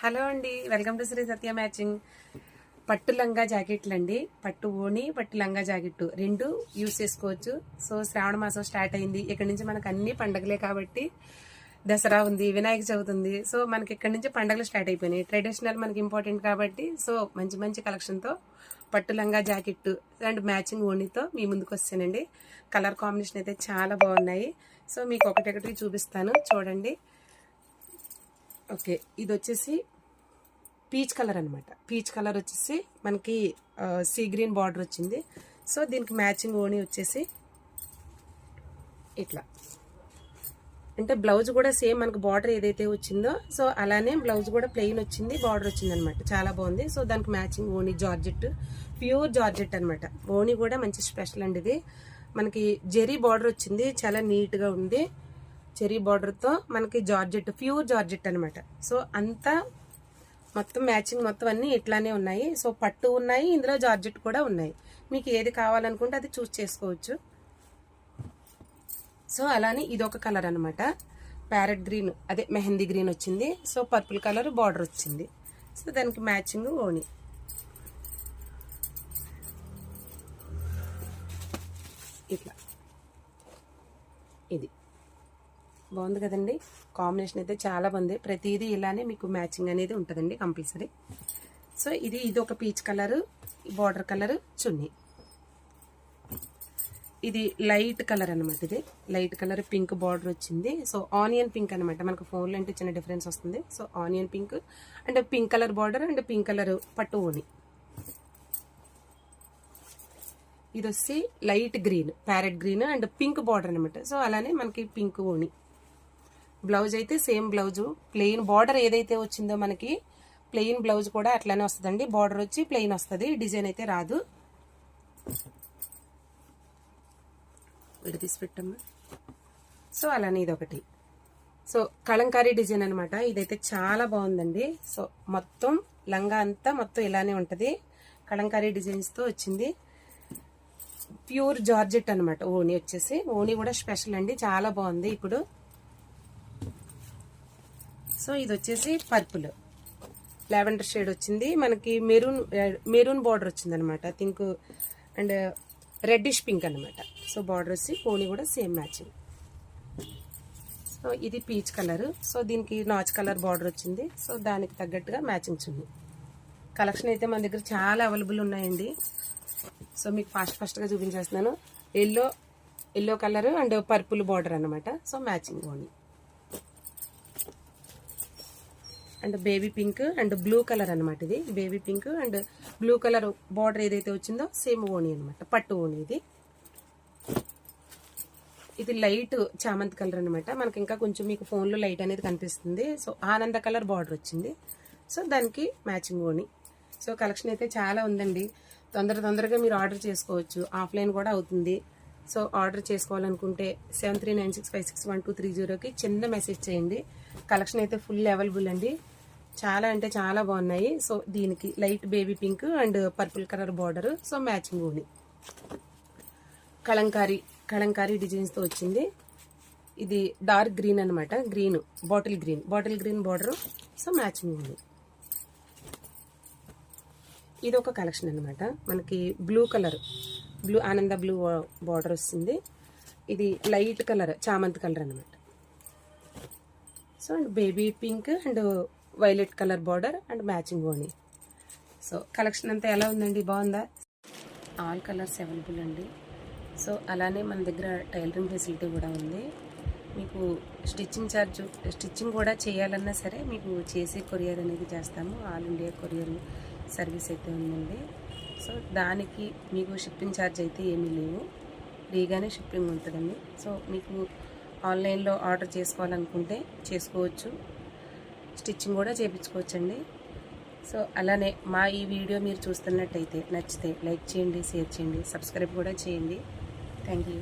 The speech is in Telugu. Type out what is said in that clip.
హలో అండి welcome to Shri Satya matching. పట్టు లంగా జాకెట్లు అండి. పట్టు ఓణి పట్టు లంగా జాకెట్ రెండు యూస్ చేసుకోవచ్చు. సో శ్రావణ మాసం స్టార్ట్ అయింది. ఇక్కడ నుంచి మనకు అన్ని పండగలే కాబట్టి దసరా ఉంది వినాయక చవితి ఉంది. సో మనకి ఇక్కడ నుంచి పండగలు స్టార్ట్ అయిపోయినాయి. ట్రెడిషనల్ మనకి ఇంపార్టెంట్ కాబట్టి సో మంచి మంచి కలెక్షన్తో పట్టు లంగా జాకెట్ అండ్ మ్యాచింగ్ ఓణితో మీ ముందుకు వస్తానండి కలర్ కాంబినేషన్ అయితే చాలా బాగున్నాయి. సో మీకు ఒకటి చూపిస్తాను. చూడండి. ఓకే ఇది వచ్చేసి పీచ్ కలర్ అనమాట పీచ్ కలర్ వచ్చేసి మనకి సీ గ్రీన్ బార్డర్ వచ్చింది. సో దీనికి మ్యాచింగ్ ఓణి వచ్చేసి ఇట్లా. అంటే బ్లౌజ్ కూడా సేమ్ మనకు బార్డర్ ఏదైతే వచ్చిందో సో అలానే బ్లౌజ్ కూడా ప్లెయిన్ వచ్చింది బార్డర్ వచ్చింది అనమాట చాలా బాగుంది. సో దానికి మ్యాచింగ్ ఓణి జార్జెట్ ప్యూర్ జార్జెట్ అనమాట ఓణి కూడా మంచి స్పెషల్ అండి ఇది. మనకి జెరీ బార్డర్ వచ్చింది చాలా నీట్గా ఉంది. చెరీ బార్డర్తో మనకి జార్జెట్ ప్యూర్ జార్జెట్ అనమాట సో అంతా మొత్తం మ్యాచింగ్ మొత్తం అన్నీ ఇట్లానే ఉన్నాయి. సో పట్టు ఉన్నాయి ఇందులో జార్జెట్ కూడా ఉన్నాయి. మీకు ఏది కావాలనుకుంటే అది చూస్ చేసుకోవచ్చు. సో అలానే ఇదొక కలర్ అనమాట ప్యారెట్ గ్రీన్ అదే మెహందీ గ్రీన్ వచ్చింది. సో పర్పుల్ కలర్ బార్డర్ వచ్చింది. సో దానికి మ్యాచింగ్ ఓణి. ఇట్లా. ఇది. బాగుంది కదండి. కాంబినేషన్ అయితే చాలా బాగుంది. ప్రతిదీ ఇలానే మీకు మ్యాచింగ్ అనేది ఉంటుందండి కంపల్సరీ. సో ఇది ఇది ఒక పీచ్ కలర్ బార్డర్ కలర్ చున్నీ. ఇది లైట్ కలర్ అనమాట ఇది. లైట్ కలర్ పింక్ బార్డర్ వచ్చింది. సో ఆనియన్ పింక్ అనమాట మనకు ఫోన్లో అంటే చిన్న డిఫరెన్స్ వస్తుంది. So onion pink and pink colour border and pink colour పట్టు ఓని ఇది వచ్చి light green parrot green and pink border అనమాట సో అలానే మనకి పింక్ ఓని బ్లౌజ్ అయితే సేమ్ బ్లౌజు. ప్లెయిన్ బార్డర్ ఏదైతే వచ్చిందో మనకి ప్లెయిన్ బ్లౌజ్ కూడా అట్లానే వస్తుందండి. బార్డర్ వచ్చి ప్లెయిన్ వస్తుంది. డిజైన్ అయితే రాదు. విడదీసి పెట్టమ్మా. సో అలానే ఇది ఒకటి సో కలంకారీ డిజైన్ అనమాట ఇదైతే చాలా బాగుందండి. సో మొత్తం లంగా అంతా మొత్తం ఇలానే ఉంటుంది. కలంకారీ డిజైన్స్తో వచ్చింది. ప్యూర్ జార్జెట్ అనమాట ఓణి వచ్చేసి. ఓణి కూడా స్పెషల్ అండి. చాలా బాగుంది ఇప్పుడు. సో ఇది వచ్చేసి పర్పుల్. లావెండర్ షేడ్ వచ్చింది. మనకి మెరూన్ మెరూన్ బార్డర్ వచ్చింది అనమాట థింక్ అండ్ రెడ్డిష్ పింక్ అనమాట. సో బార్డర్ వచ్చి పోనీ కూడా సేమ్ మ్యాచింగ్. సో ఇది పీచ్ కలర్. సో దీనికి నాచ్ కలర్ బార్డర్ వచ్చింది. సో దానికి తగ్గట్టుగా మ్యాచింగ్ చున్నీ కలెక్షన్ అయితే మన దగ్గర చాలా అవైలబుల్ ఉన్నాయండి. సో మీకు ఫాస్ట్ ఫాస్ట్గా చూపించేస్తున్నాను. Yellow yellow colour and purple border అనమాట. So matching only. And baby pink and blue colour అనమాట ఇది. Baby pink and blue colour border ఏదైతే వచ్చిందో సేమ్ ఓణి అనమాట పట్టు ఓణి ఇది. ఇది లైట్ చామంతి కలర్ అనమాట మనకి ఇంకా కొంచెం మీకు ఫోన్లో లైట్ అనేది కనిపిస్తుంది. సో ఆనంద కలర్ బార్డర్ వచ్చింది. సో దానికి మ్యాచింగ్ ఓణి సో కలెక్షన్ అయితే చాలా ఉందండి. తొందర తొందరగా మీరు ఆర్డర్ చేసుకోవచ్చు. ఆఫ్లైన్ కూడా అవుతుంది. సో ఆర్డర్ చేసుకోవాలనుకుంటే seven three nine six five six one two three జీరోకి చిన్న మెసేజ్ చేయండి. కలెక్షన్ అయితే ఫుల్ అవైలబుల్ అండి. చాలా అంటే చాలా బాగున్నాయి. సో దీనికి light baby pink and purple colour border. So matching ఉంది కలంకారీ కలంకారీ డిజైన్స్తో వచ్చింది. ఇది డార్క్ గ్రీన్ అనమాట green bottle green. Bottle green border so matching ఉంది ఇది ఒక కలెక్షన్ అనమాట మనకి బ్లూ కలర్ బ్లూ ఆనంద బ్లూ బార్డర్ వస్తుంది. ఇది లైట్ కలర్ చామంతి కలర్ అనమాట so and baby pink and violet colour border and matching ఓని సో కలెక్షన్ అంతా ఎలా ఉందండి? బాగుందా? ఆల్ కలర్స్ అవైలబుల్ అండి. సో అలానే మన దగ్గర టైలరింగ్ ఫెసిలిటీ కూడా ఉంది. మీకు స్టిచ్చింగ్ ఛార్జ్ స్టిచ్చింగ్ కూడా చేయాలన్నా సరే మీకు చేసే కొరియర్ అనేది చేస్తాము. ఆల్ ఇండియా కొరియర్ సర్వీస్ అయితే ఉందండి. సో దానికి మీకు షిప్పింగ్ ఛార్జ్ అయితే ఏమీ లేవు. ఫ్రీగానే షిప్పింగ్ ఉంటుందండి. సో మీకు ఆన్లైన్లో ఆర్డర్ చేసుకోవాలనుకుంటే చేసుకోవచ్చు. స్టిచ్చింగ్ కూడా చేయించుకోవచ్చండి సో అలానే మా ఈ వీడియో మీరు చూస్తున్నట్టయితే నచ్చితే లైక్ చేయండి షేర్ చేయండి సబ్స్క్రైబ్ కూడా చేయండి. Thank you.